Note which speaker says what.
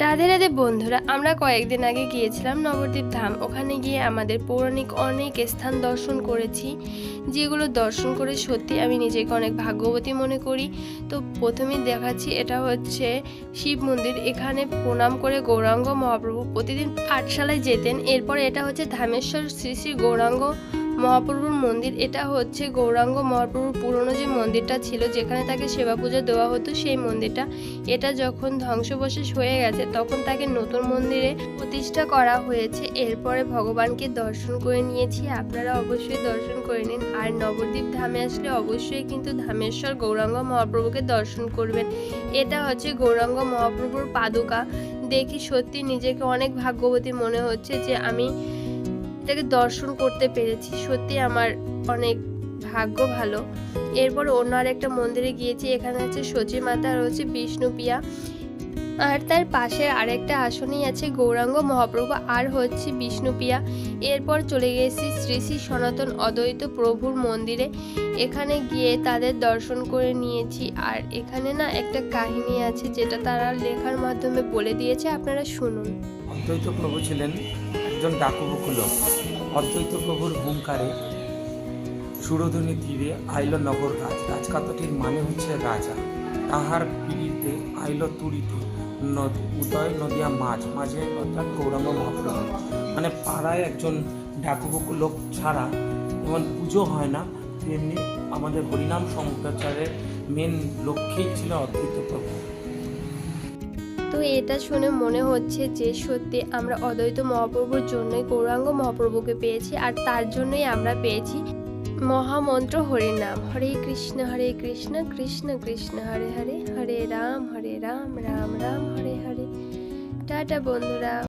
Speaker 1: রাধে রাধে বন্ধুরা আমরা কয়েকদিন আগে গিয়েছিলাম নবদ্বীপ ধাম ওখানে গিয়ে আমাদের পৌরাণিক অনেক স্থান দর্শন করেছি যেগুলো দর্শন করে সত্যি আমি নিজেকে অনেক ভাগ্যবতী মনে করি তো প্রথমে দেখাচ্ছি এটা হচ্ছে শিব মন্দির এখানে প্রণাম করে গৌরাঙ্গ মহাপ্রভু প্রতিদিন পাঠশালায় যেতেন এরপরে এটা হচ্ছে ধামেশ্বর শ্রী শ্রী গৌরাঙ্গ মহাপ্রভুর মন্দির এটা হচ্ছে গৌরাঙ্গ মহাপ্রভুর পুরনো যে মন্দিরটা ছিল যেখানে তাকে সেবা পূজা দেওয়া হতো সেই মন্দিরটা এটা যখন ধ্বংসবশেষ হয়ে গেছে তখন তাকে নতুন মন্দিরে প্রতিষ্ঠা করা হয়েছে এরপরে ভগবানকে দর্শন করে নিয়েছি আপনারা অবশ্যই দর্শন করে নিন আর নবদ্বীপ ধামে আসলে অবশ্যই কিন্তু ধামেশ্বর গৌরাঙ্গ মহাপ্রভুকে দর্শন করবেন এটা হচ্ছে গৌরাঙ্গ মহাপ্রভুর পাদুকা দেখি সত্যি নিজেকে অনেক ভাগ্যবতী মনে হচ্ছে যে আমি তাকে দর্শন করতে পেরেছি সত্যি আমার অনেক ভাগ্য ভালো এরপর অন্য আর একটা মন্দিরে গিয়েছি এখানে আছে সচী মাতা রয়েছে বিষ্ণুপিয়া আর তার পাশে আরেকটা আসনেই আছে গৌরাঙ্গ মহাপ্রভু আর হচ্ছে বিষ্ণুপিয়া এরপর চলে গেছি শ্রী শ্রী সনাতন অদ্বৈত প্রভুর মন্দিরে এখানে গিয়ে তাদের দর্শন করে নিয়েছি আর এখানে না একটা কাহিনী আছে যেটা তারা লেখার মাধ্যমে বলে দিয়েছে আপনারা শুনুন
Speaker 2: অদ্বৈত প্রভু ছিলেন একজন লোক অদ্বৈত প্রভুর হুঙ্কারে সুরধনী তীরে আইল নগর রাজ রাজকাতটির মানে হচ্ছে রাজা তাহার পিড়িতে আইল তুরিতে নদী উদয় নদিয়া মাঝ মাঝে অর্থাৎ গৌরাঙ্গ মহাপ্রভু মানে পাড়ায় একজন ডাকুবকু লোক ছাড়া যেমন পুজো হয় না তেমনি আমাদের হরিনাম সম্প্রচারের মেন লক্ষ্যেই ছিল অদ্বৈত প্রভু
Speaker 1: তো এটা শুনে মনে হচ্ছে যে সত্যি আমরা অদ্বৈত মহাপ্রভুর জন্যই গৌরাঙ্গ মহাপ্রভুকে পেয়েছি আর তার জন্যই আমরা পেয়েছি মহামন্ত্র হরে নাম হরে কৃষ্ণ হরে কৃষ্ণ কৃষ্ণ কৃষ্ণ হরে হরে হরে রাম হরে রাম রাম রাম হরে হরে টাটা বন্ধুরা